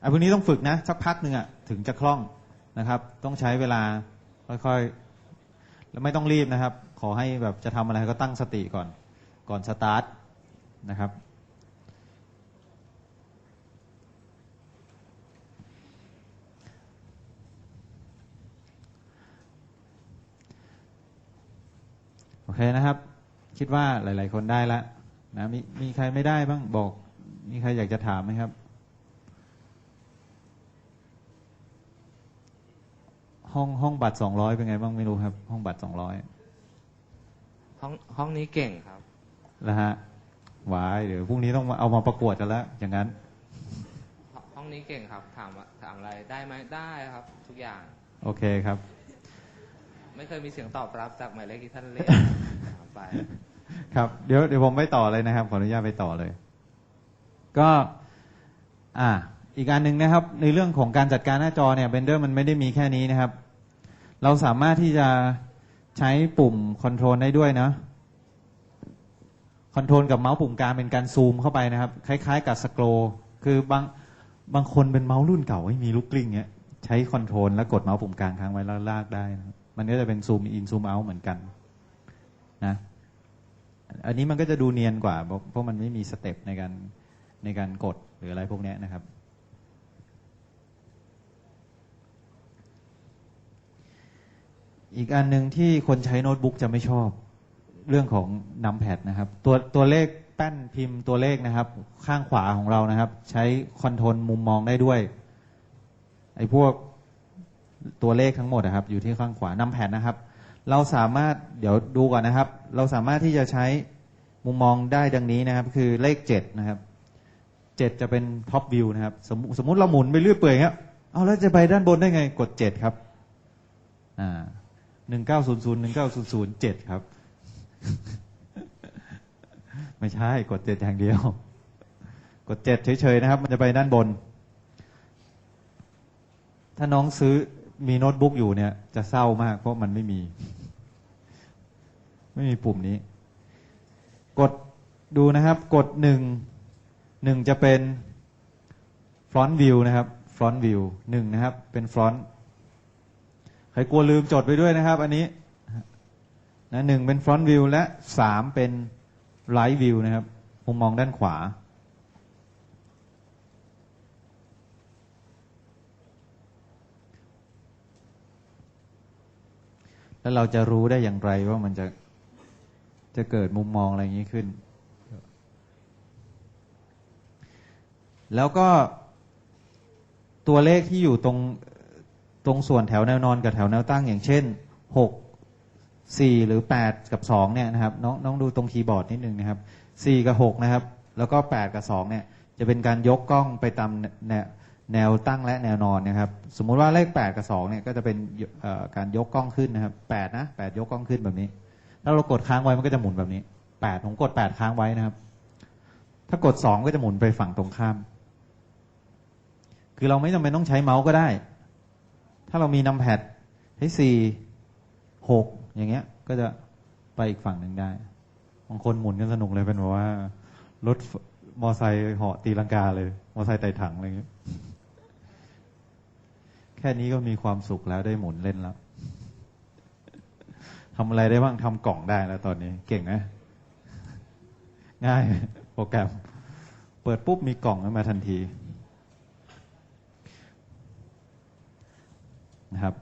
ไอ้พวกนี้ต้องฝึกนะสักพักหนึ่งอะถึงจะคล่องนะครับ ต้องใช้เวลาค่อยๆแล้วไม่ต้องรีบนะครับ ขอให้แบบจะทำอะไรก็ตั้งสติก่อน ก่อนสตาร์ทนะครับโอเคนะครับ คิดว่าหลาย ๆ คนได้แล้วนะมีมีใครไม่ได้บ้างบอก มีใครอยากจะถามไหมครับ ห้องห้องบัตรสองร้อยเป็นไงบ้างไม่รู้ครับ ห้องบัตรสองร้อยห้องห้องนี้เก่งครับแล้วฮะวายเดี๋ยวพรุ่งนี้ต้องมาเอามาประกวดกันแล้วอย่างนั้นห้องห้องนี้เก่งครับ ถามว่าถามอะไรได้ไหมได้ครับ ทุกอย่าง โอเคครับ ไม่เคยมีเสียงตอบรับจากหมายเลขที่ท่านเรียกถามไป ครับ เดี๋ยวเดี๋ยวผมไปต่อเลยนะครับ ขออนุญาตไปต่อเลย ก็ อ่า อีกอันหนึ่งนะครับ ในเรื่องของการจัดการหน้าจอเนี่ยเบนเดอร์มันไม่ได้มีแค่นี้นะครับ เราสามารถที่จะใช้ปุ่มคอนโทรลได้ด้วยนะคอนโทรลกับเมาส์ปุ่มกลางเป็นการซูมเข้าไปนะครับ คล้ายๆ กับสโครคือบางบางคนเป็นเมาส์รุ่นเก่าไม่มีลูกกลิ้งเนี้ยใช้คอนโทรลแล้วกดเมาส์ปุ่มกลางค้างไว้แล้วลากได้นะมันก็จะเป็นซูมอินซูมเอาเหมือนกันนะอันนี้มันก็จะดูเนียนกว่าเพราะมันไม่มีสเต็ปในการในการกดหรืออะไรพวกนี้นะครับ อีกอันหนึ่งที่คนใช้โน้ตบุ๊กจะไม่ชอบเรื่องของนัมแพดนะครับ ตัวตัวเลขแป้นพิมพ์ตัวเลขนะครับ ข้างขวาของเรานะครับ ใช้คอนโทรลมุมมองได้ด้วย ไอ้พวกตัวเลขทั้งหมดนะครับ อยู่ที่ข้างขวานัมแพดนะครับ เราสามารถเดี๋ยวดูก่อนนะครับ เราสามารถที่จะใช้มุมมองได้ดังนี้นะครับ คือเลขเจ็ดนะครับเจ็ดจะเป็นท็อปวิวนะครับสมมุสมมติเราหมุนไปเรื่อยเปื่อยอย่างเงี้ยเอาแล้วจะไปด้านบนได้ไงกดเจ็ดครับอ่า หนึ่งเก้าศูนย์ศูนย์หนึ่งเก้าศูนย์ศูนย์เจ็ดครับ ไม่ใช่กดเจ็ดอย่างเดียว กดเจ็ดเฉยๆนะครับ มันจะไปด้านบน ถ้าน้องซื้อมีโน้ตบุ๊กอยู่เนี่ย จะเศร้ามาก เพราะมันไม่มี ไม่มีปุ่มนี้ กดดูนะครับ กดหนึ่งหนึ่งจะเป็น front view นะครับ front view หนึ่งนะครับ เป็น front รกลัวลืมจดไปด้วยนะครับ อันนี้นะหนึ่งเป็น front view และสามเป็น right view นะครับมุมมองด้านขวา แล้วเราจะรู้ได้อย่างไรว่ามันจะจะเกิดมุมมองอะไรอย่างนี้ขึ้น แล้วก็ตัวเลขที่อยู่ตรง ตรงส่วนแถวแนวนอนกับแถวแนวตั้ง อย่างเช่นหกสี่หรือแปดกับสองเนี่ยนะครับน้องน้องดูตรงคีย์บอร์ดนิดนึงนะครับสี่กับหกนะครับแล้วก็แปดกับสองเนี่ยจะเป็นการยกกล้องไปตามแนวแนวตั้งและแนวนอนนะครับ สมมุติว่าเลขแปดกับสองเนี่ยก็จะเป็นการยกกล้องขึ้นนะครับแปดนะแปดยกกล้องขึ้นแบบนี้ถ้าเรากดค้างไว้มันก็จะหมุนแบบนี้แปดผมกดแปดค้างไว้นะครับ ถ้ากดสองก็จะหมุนไปฝั่งตรงข้าม คือเราไม่จำเป็นต้องใช้เมาส์ก็ได้ ถ้าเรามีนัมแพดให้สี่หกอย่างเงี้ย ก็จะไปอีกฝั่งหนึ่งได้บางคนหมุนกันสนุกเลยเป็นแบบว่ารถมอไซค์เหาะตีลังกาเลย มอไซค์ไต่ถังอะไรเงี้ยแค่นี้ก็มีความสุขแล้วได้หมุนเล่นแล้วทำอะไรได้บ้างทำกล่องได้แล้วตอนนี้ เก่งไหมง่าย โปรแกรม เปิดปุ๊บมีกล่องขึ้นมาทันที นะครับ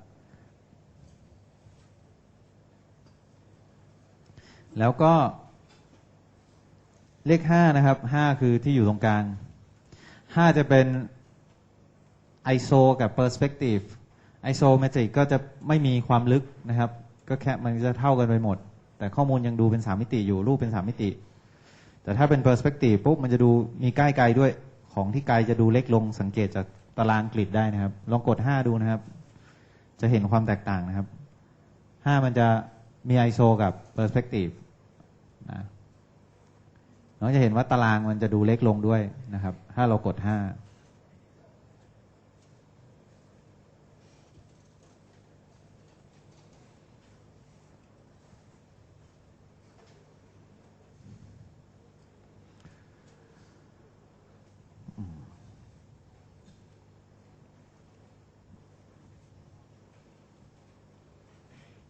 แล้วก็เลขห้านะครับห้าคือที่อยู่ตรงกลางห้าจะเป็น ISO กับ Perspective Isometric ก็จะไม่มีความลึกนะครับ ก็แค่มันจะเท่ากันไปหมด แต่ข้อมูลยังดูเป็นสามมิติอยู่รูปเป็นสามมิติ แต่ถ้าเป็น Perspective ปุ๊บมันจะดูมีใกล้ไกลด้วยของที่ไกลจะดูเล็กลงสังเกตจากตารางกริดได้นะครับ ลองกดห้าดูนะครับ จะเห็นความแตกต่างนะครับห้ามันจะมี ISO กับ Perspective นะน้องจะเห็นว่าตารางมันจะดูเล็กลงด้วยนะครับ ถ้าเรากดห้า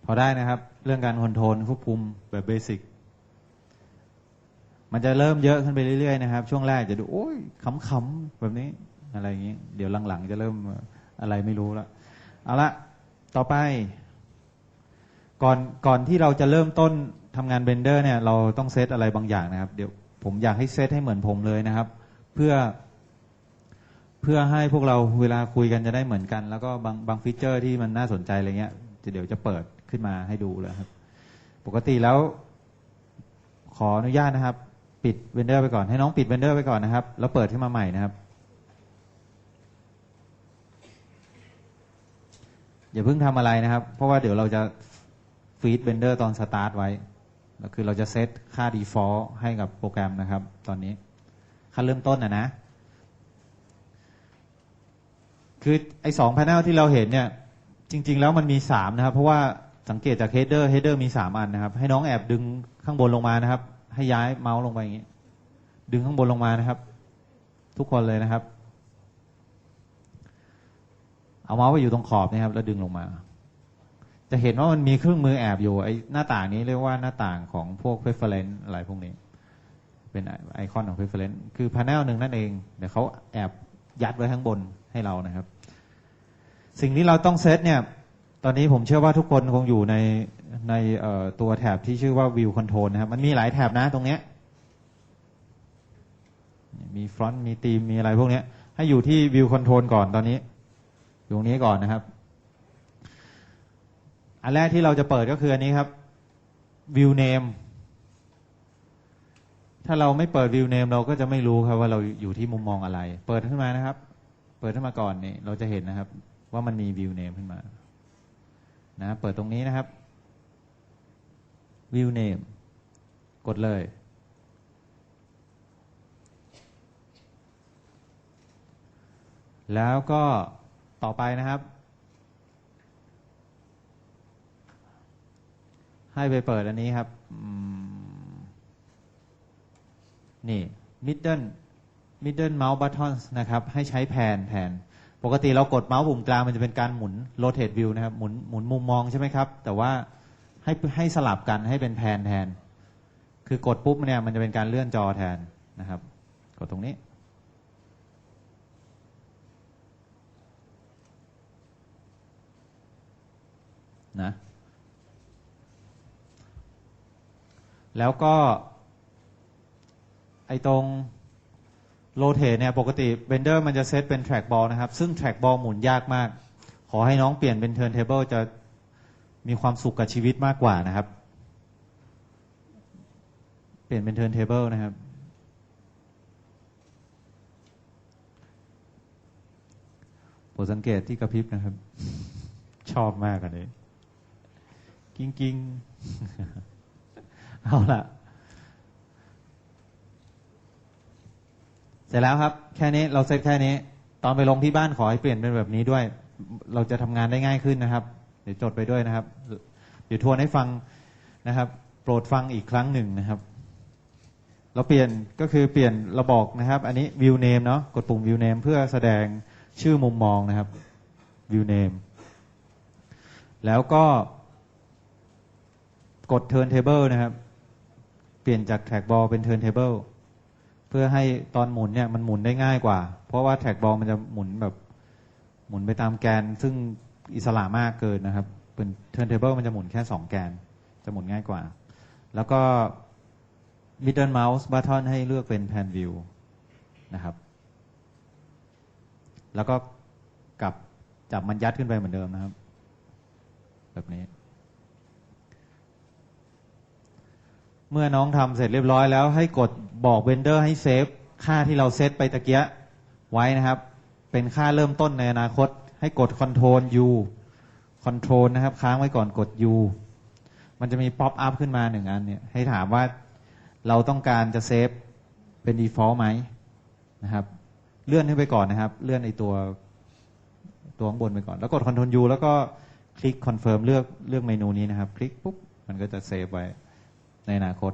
พอได้นะครับ เรื่องการคอนโทรลควบคุมแบบเบสิกมันจะเริ่มเยอะขึ้นไปเรื่อยๆนะครับ ช่วงแรกจะดูโอ้ยขำๆแบบนี้อะไรอย่างนี้ เดี๋ยวหลังๆ จะเริ่มอะไรไม่รู้ละเอาละต่อไป ก่อนก่อนที่เราจะเริ่มต้นทำงานเบนเดอร์เนี่ย เราต้องเซตอะไรบางอย่างนะครับ เดี๋ยวผมอยากให้เซตให้เหมือนผมเลยนะครับ เพื่อเพื่อให้พวกเราเวลาคุยกันจะได้เหมือนกัน แล้วก็บางบางฟีเจอร์ที่มันน่าสนใจอะไรเงี้ยจะเดี๋ยวจะเปิด ขึ้นมาให้ดูเลยครับ ปกติแล้วขออนุญาตนะครับ ปิดเวนเดอร์ไปก่อนให้น้องปิดเวนเดอร์ไปก่อนนะครับ แล้วเปิดขึ้นมาใหม่นะครับ อย่าเพิ่งทำอะไรนะครับ เพราะว่าเดี๋ยวเราจะฟีดเวนเดอร์ตอนสตาร์ทไว้ก็คือเราจะเซตค่า default ให้กับโปรแกรมนะครับ ตอนนี้ขั้นเริ่มต้นนะนะ คือไอ้สอง panel ที่เราเห็นเนี่ย จริง ๆ แล้วมันมีสามนะครับ เพราะว่า สังเกตจาก header header มีสามอันนะครับ ให้น้องแอบดึงข้างบนลงมานะครับ ให้ย้ายเมาส์ลงไปอย่างนี้ ดึงข้างบนลงมานะครับ ทุกคนเลยนะครับ เอาเมาส์ไปอยู่ตรงขอบนะครับ แล้วดึงลงมา จะเห็นว่ามันมีเครื่องมือแอบอยู่ไอ้หน้าต่างนี้เรียกว่าหน้าต่างของพวก preference อะไรพวกนี้ เป็นไอคอนของ preference คือ panel หนึ่งนั่นเองเดี๋ยวเขาแอบยัดไว้ข้างบนให้เรานะครับ สิ่งที่เราต้องเซตเนี่ย ตอนนี้ผมเชื่อว่าทุกคนคงอยู่ในในตัวแถบที่ชื่อว่า view control นะครับ มันมีหลายแถบนะตรงเนี้ย มีฟรอนต์มีธีมมีอะไรพวกเนี้ย ให้อยู่ที่ view control ก่อนตอนนี้ อยู่ตรงนี้ก่อนนะครับ อันแรกที่เราจะเปิดก็คืออันนี้ครับ view name ถ้าเราไม่เปิด view name เราก็จะไม่รู้ครับว่าเราอยู่ที่มุมมองอะไร เปิดขึ้นมานะครับ เปิดขึ้นมาก่อนนี่เราจะเห็นนะครับ ว่ามันมี view name ขึ้นมา นะเปิดตรงนี้นะครับ view name กดเลย แล้วก็ต่อไปนะครับ ให้ไปเปิดอันนี้ครับอืมนี่ middle middle mouse buttons นะครับ ให้ใช้แผนแผน ปกติเรากดเมาส์ปุ่มกลางมันจะเป็นการหมุน rotate view นะครับ หมุนหมุนมุมมองใช่ไหมครับ แต่ว่าให้ให้สลับกันให้เป็นแผนแทน คือกดปุ๊บเนี่ยมันจะเป็นการเลื่อนจอแทนนะครับ กดตรงนี้ นะ แล้วก็ ไอ้ตรง โ o เ a t e เนี่ยปกติเบนเดอร์มันจะเซตเป็น track ball นะครับ ซึ่ง track ball หมุนยากมาก ขอให้น้องเปลี่ยนเป็น turntable จะมีความสุขกับชีวิตมากกว่านะครับ เปลี่ยนเป็น turntable นะครับโปรดสังเกตที่กระพริบนะครับ ชอบมากอันนี้ กิ้งกิ้งเอาละ เสร็จแล้วครับ แค่นี้เราเซตแค่นี้ ตอนไปลงที่บ้านขอให้เปลี่ยนเป็นแบบนี้ด้วย เราจะทำงานได้ง่ายขึ้นนะครับ เดี๋ยวจดไปด้วยนะครับ เดี๋ยวทวนให้ฟังนะครับ โปรดฟังอีกครั้งหนึ่งนะครับ เราเปลี่ยนก็คือเปลี่ยนราบอกนะครับ อันนี้ view name เนาะกดปุ่ม view name เพื่อแสดงชื่อมุมมองนะครับ view name แล้วก็กด turntable นะครับ เปลี่ยนจาก trackball เป็น turntable เพื่อให้ตอนหมุนเนี่ยมันหมุนได้ง่ายกว่า เพราะว่า trackball มันจะหมุนแบบหมุนไปตามแกน ซึ่งอิสระมากเกินนะครับเป็น turntable มันจะหมุนแค่สองแกน จะหมุนง่ายกว่า แล้วก็ middle mouse button ให้เลือกเป็น pan view นะครับ แล้วก็กลับจับมันยัดขึ้นไปเหมือนเดิมนะครับ แบบนี้ เมื่อน้องทำเสร็จเรียบร้อยแล้วให้กดบอกเบนเดอร์ให้เซฟค่าที่เราเซตไปตะเกียะไว้นะครับ เป็นค่าเริ่มต้นในอนาคต ให้กด Ctrl U Ctrl นะครับ ค้างไว้ก่อนกด U มันจะมีป๊อปอัพขึ้นมาหนึ่งอันเนี่ย ให้ถามว่าเราต้องการจะเซฟเป็น default ไหมนะครับ เลื่อนขึ้นไปก่อนนะครับ เลื่อนไอตัวตัวข้างบนไปก่อน แล้วกด Ctrl U แล้วก็คลิก Confirm เลือกเลือกเมนูนี้นะครับ คลิกปุ๊บมันก็จะเซฟไว้ ในอนาคต